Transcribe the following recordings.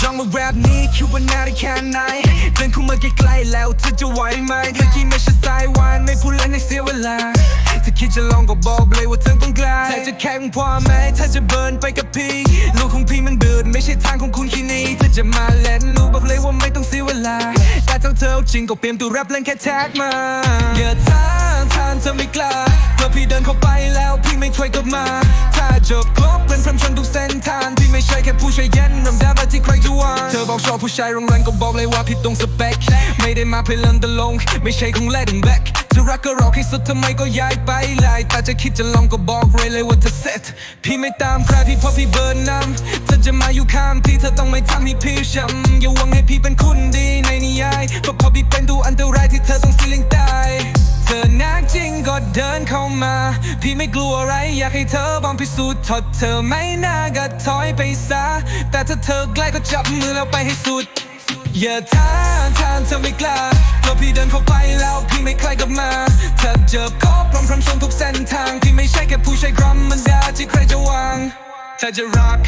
จ้องมาแรปนี้คิดว่านาได้แค่ไหนเดินเข้ามาใกล้ๆแล้วเธอจะไหวไหมเมื่อกี้ไม่ใช่สายวานไม่พูดเลยในเสียเวลา คิดจะลองก็บอกเลยว่าเธอต้องกลายแต่จะแข็งพอไหมถ้าจะเบิร์นไปกับพี่ลูกของพี่มันเดือดไม่ใช่ทางของคุณที่นี่ถ้าจะมาเล่นลูกบอกเลยว่าไม่ต้องเสียเวลา แต่ถ้าเธอจริงก็เตรียมตัวแรปเล่นแค่แท็กมาอย่าท้าทางเธอไม่กล้าเพราะพี่เดินเข้าไปแล้วพี่ไม่ถอยกลับมา ถ้าจบครบเป็นพรำชนทุกเส้นทางพี่ไม่ใช่แค่ผู้ชายเย็นรำดาบที่ใครจะวางเธอบอกชอบผู้ชายรงแรงก็บอกเลยว่าพี่ตรงสเปคไม่ได้มาเพื่อเล่นตลงไม่ใช่ของแลดแบ็ค จะรักก็รอให้สุดทำไมก็ย้ายไปไล่แต่จะคิดจะลองก็บอกเลยเลยว่าเธอเสร็จพี่ไม่ตามใครพี่เพราะพี่เบิร์นนำเธอจะมาอยู่ข้างพี่เธอต้องไม่ทำให้พี่ช้ำอย่าหวังให้พี่เป็นคนดีในนิยายเพราะพอพี่เป็นตัวอันตรายที่เธอต้องสี่ยงตายเธอนักจริงก็เดินเข้ามา พี่ไม่กลัวอะไรอยากให้เธอลองพิสูจน์ถอดเธอไม่น่าก็ถอยไปซะแต่ถ้าเธอใกล้ก็จับมือแล้วไปให้สุด อย่าท้าทางเธอไม่กล้าเพราะพี่เดินเข้าไปแล้วพี่ไม่ใครกลับมาเธอเจอก็พร้อมพร้อมชนทุกเส้นทางพี่ไม่ใช่แค่ผู้ชายกรรมมันดาที่ใครจะวางถ้าจะรัก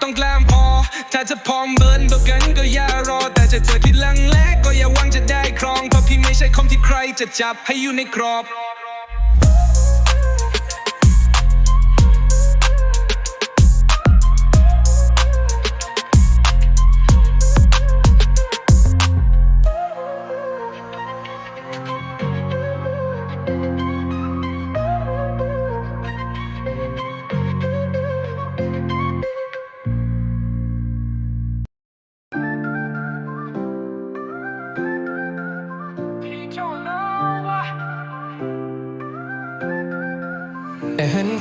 ต้องแกล้มพอ ถ้าจะพร้อมเบิร์นตัวกันก็อย่ารอ แต่จะเธอคิดลังแลก็อย่าหวังจะได้ครองเพราะพี่ไม่ใช่คนที่ใครจะจับให้อยู่ในกรอบ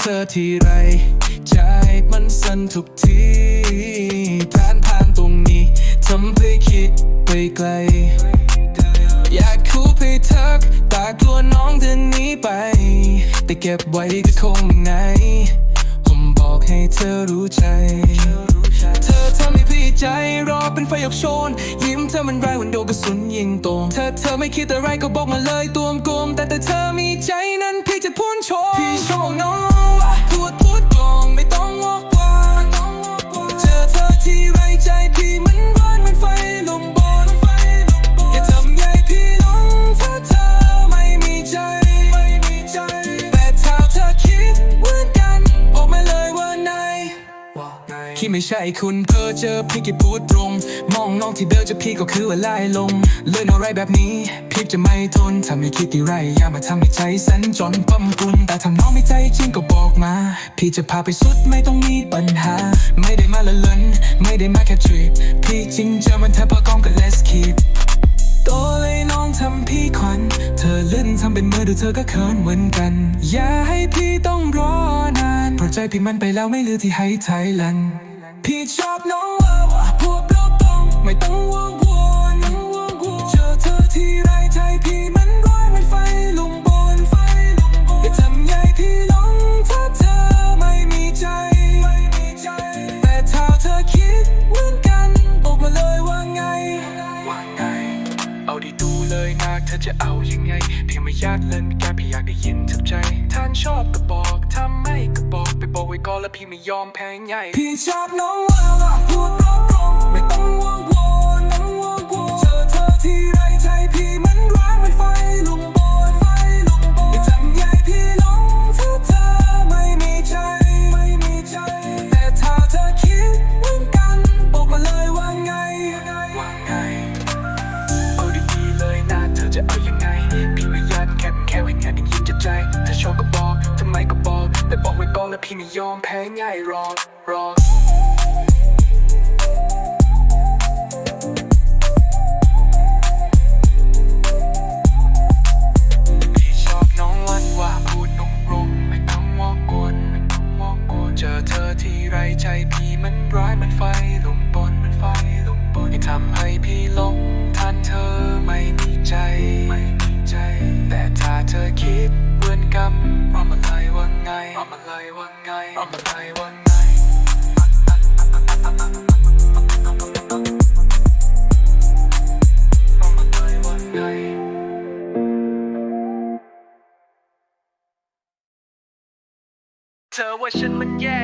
เธอทีไร ใจมันสั่นทุกทีผ่านผ่านตรงนี้ทำให้คิดไปไกล อยากคูไปทักตากลัวน้องเดินหนีไป แต่เก็บไว้ก็คงไม่ไหนผมบอกให้เธอรู้ใจ เธอเธอไม่พี่ใจรอเป็นไฟยกโชน ยิ้มเธอมันร้วันโดนกระสุนยิงตรงเธอเธอไม่คิดอะไรก็บอกมาเลยตัวมกลมแต่แต่เธอมีใจนั้นพี่จะพูนโชว์พี่ชว์น้องว่า ไม่ใช่คุณเพอเจอพี่แค่พูดตรง มองน้องที่เดินจะพี่ก็คือว่าไล่ลง เลื่อนอะไรแบบนี้ พี่จะไม่ทนทำให้คิดที่ไรอย่ามาทำให้ใจสันจนปั๊มกุนแต่ถ้าน้องไม่ใจจริงก็บอกมา พี่จะพาไปสุดไม่ต้องมีปัญหา ไม่ได้มาละเล่นไม่ได้มาแค่ทริปพี่จริงเจอมันเธอพอกองก็ let's keep ตัวเลยน้องทำพี่ขวัญเธอเล่นทำเป็นมือดูเธอก็เขินเหมือนกัน อย่าให้พี่ต้องรอนานเพราะใจพี่มันไปแล้วไม่เหลือที่ให้ไทยแลนด์ พี่ชอบน้องว่าว่าพวกเราต้องไม่ต้องว จะเอายังไง เพียงไม่อยากเล่นแกพี่อยากได้ยินทับใจท่านชอบก็บอกถ้าไม่ก็บอกไปบอกไว้ก่อนแล้วพี่ไม่ยอมแพ้ง่ายพี่ชอบน้องว่าวาพูดตรงๆไม่ต้องวงวนน้องวงวนเจอเธอที่ไร ไงรอมาเลยว่าไงรอมาเลยว่าไงเธอว่าฉันมันแย่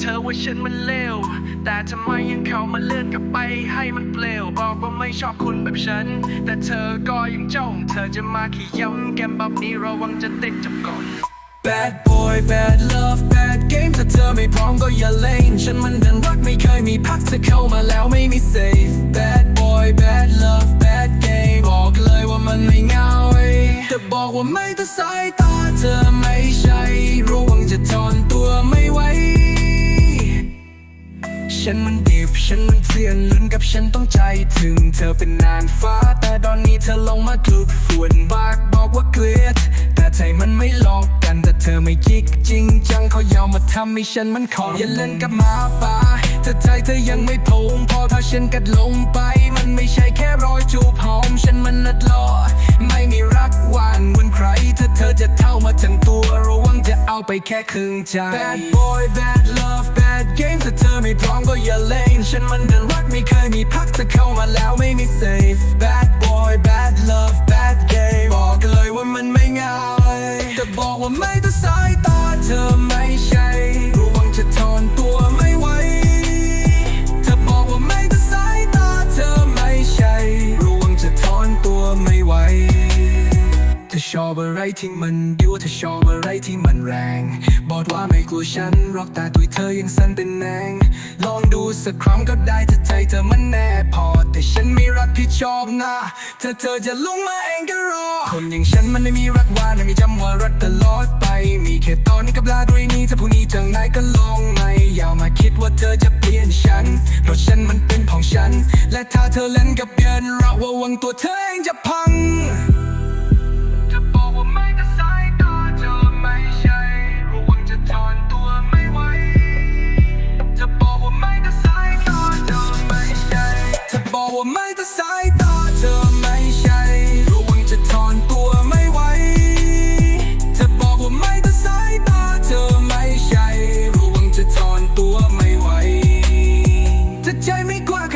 เธอว่าฉันมันเลว แต่ทำไมยังเข้ามาเลื่อนกลับไปให้มันเปลว บอกว่าไม่ชอบคุณแบบฉัน แต่เธอก็ยังจ้อง เธอจะมาขี้ย้ำแกมแบบนี้ระวังจะติดจับก่อน Bad boy bad love bad game ถ้าเธอไม่พร้อมก็อย่าเล่น ฉันมันดันรักไม่เคยมีพักเธอเข้ามาแล้วไม่มี safe Bad boy bad love bad game บอกเลยว่ามันไม่ง่ายแต่บอกว่าไม่แต่สายตาเธอไม่ใช่ระวังจะทอนตัวไม่ไหว ฉันมันดิบฉันมันเสียนลุ้นกับฉันต้องใจถึง เธอเป็นนานฟ้า แต่ตอนนี้เธอลงมาคลุกฝุ่นปากบอกว่าเกลียด แต่ใจมันไม่หลอกกันแต่เธอไม่จิกจริงจังเขายอมมาทำให้ฉันมันขออย่าเล่นกับหมาป่า ถ้าใจเธอยังไม่พงพอถ้าฉันกัดลงไป มันไม่ใช่แค่รอยจูบหอมฉันมันนัดรอไม่มีรักหวานเหมือนใคร ถ้าเธอจะเท่ามาทั้งตัวระวังจะเอาไปแค่ครึ่งใจ Bad boy bad love bad game ถ้าเธอไม่พร้อมก็อย่าเล่น ฉันมันเดันรักไม่เคยมีพักเธอเข้ามาแล้วไม่มี safe Bad boy bad love bad game บอกเลยว่ามันไม่ง่ายแต่บอกว่าไม่แต่สายตาเธอ อบอะไรที่มันยั่วเธอชอบอะไรที่มันแรง บอกว่าไม่กลัวฉันหรอกแต่ตัวเธอยังสั่นเป็นแนงลองดูสักครั้งก็ได้ถ้าใจเธอมันแน่พอ แต่ฉันไม่รักที่ชอบนะถ้าเธอจะลงมาเองก็รอ คนอย่างฉันมันไม่มีรักหวานไม่มีจำว่ารักตลอดไป มีแค่ตอนนี้กับลาด้วยนี้ถ้าพรุ่งนี้จะไงก็ลองไม่อย่ามาคิดว่าเธอจะเปลี่ยนฉันเพราะฉันมันเป็นของฉัน และถ้าเธอเล่นกับเยนระวังตัวเธอเองจะพัง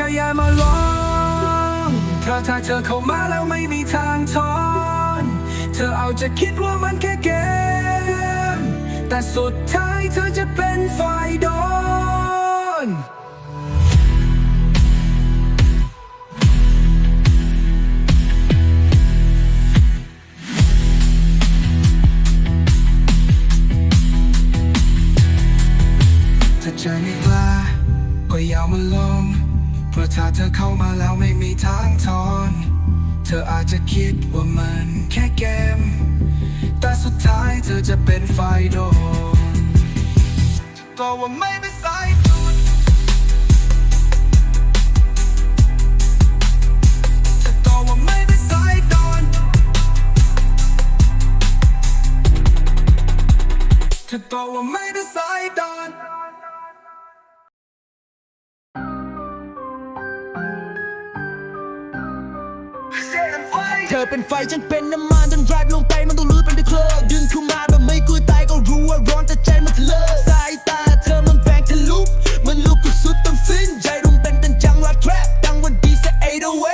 ถ้างก็อย่ามาลองเพราะถ้าเธอเข้ามาแล้วไม่มีทางทอน เธอเอาจะคิดว่ามันแค่เกม แต่สุดท้ายเธอจะเป็นฝ่ายโดน เธออาจจะคิดว่ามันแค่เกม แต่สุดท้ายเธอจะเป็นฝ่ายโดนก็ว่าไม่เป็นสายตูนจะต่อว่าไม่เป็นสายดนจะต่อว่าไม่เป็นสายโดน อเป็นไฟฉันเป็นน้ำมันจนแรบลงไปมันต้องรู้เป็นตะเคลิงดึงเข้ามาแบบไม่กลัวตายก็รู้ว่าร้อนแต่ใจมันทะเลิกสายตาเธอมันแบงทะลุมันลุกก็สุดต้องฟินใจรุมเป็นตันจังว่าแทรปดังวันดีเซเอโดไว้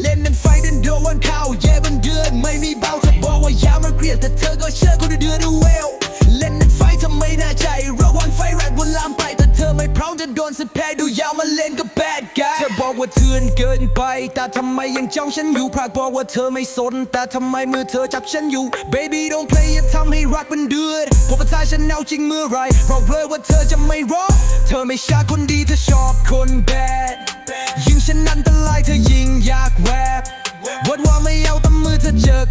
เล่นนั้นไฟดันโดนเข้าเย่บันเดือนไม่มีเบาเธอบอกว่าอย่ามันเกลียดแต่เธอก็เชื่อคนเดือดเวลเล่ ว่าเถื่อนเกินไป แต่ทำไมยังจ้องฉันอยู่พรากบอกว่าเธอไม่สน แต่ทำไมมือเธอจับฉันอยู่ Baby don't play อย่าทำให้รักมันเดือดพอประทายฉันเอาจริงเมื่อไรบอกเลยว่าเธอจะไม่รอเธอไม่ใช่คนดีเธอชอบคนแบดยิ่งฉันอันตรายเธอยิ่งอยากแวบวัดว่าไม่เอาแต่มือเธอเจอก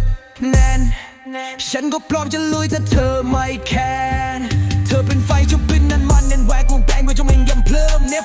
แน่นฉันก็พร้อมจะลุยถ้าเธอไม่แค้นเธอเป็นไฟชุบบินนั้นมันเน้นแหวกวงแปลงไว้จงเองยำเพลิมเนฟ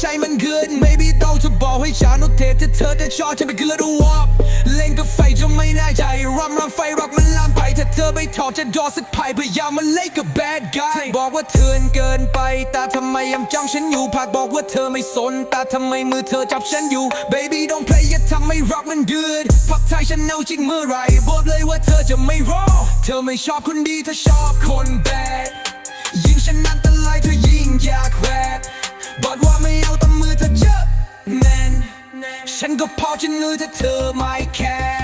ใจมันเกิน maybe ต้องจะบอกให้ฉันโอเทที่เธอจะชอบฉันไปคือ little walk เล่นกับไฟจนไม่น่ใจรำรำไฟรักมันลามไปถ้าเธอไม่ถอดจะดอสักไพ่พยายามมาเล่นกับ bad guy บอกว่าเถื่อเกินไป แต่ทำไมยังจ้องฉันอยู่พากบอกว่าเธอไม่สน แต่ทำไมมือเธอจับฉันอยู่ baby don't play อย่าทำให้รักมันเดือดพักไทยฉันเอาจริงเมื่อไรบอกเลยว่าเธอจะไม่รอเธอไม่ชอบคนดีเธอชอบคน bad ยิ่งฉันอันตรายเธอยิ่งอยากแวก บอกว่าไม่เอาตำมือเธอเยอะแมนฉันก็พอจะรู้ถ้าเธอไม่แคร์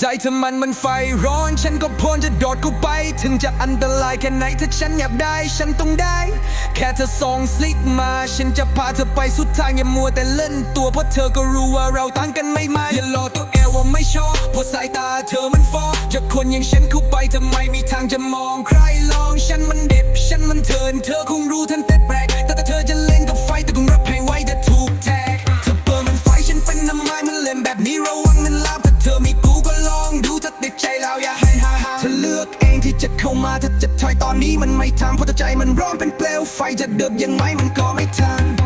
ใจเธอมันมันไฟร้อน ฉันก็พร้อมจะโดดเข้าไป ถึงจะอันตรายแค่ไหนถ้าฉันอยากได้ ฉันต้องได้ แค่เธอส่งสลิกมา ฉันจะพาเธอไปสุดทางอย่ามัวแต่เล่นตัวเพราะเธอก็รู้ว่าเราต่างกันไม่มาอย่าหลอกตัวเอวว่าไม่ชอบเพราะสายตาเธอมันฟอจะคนอย่างฉันเข้าไปทำไมมีทางจะมองใครลองฉันมันเด็บฉันมันเทินเธอคงรู้ทันแต่แปล จะถอยตอนนี้มันไม่ทันเพราะใจมันร้อนเป็นเปลวไฟจะเดือบยังไงมันก็ไม่ทัน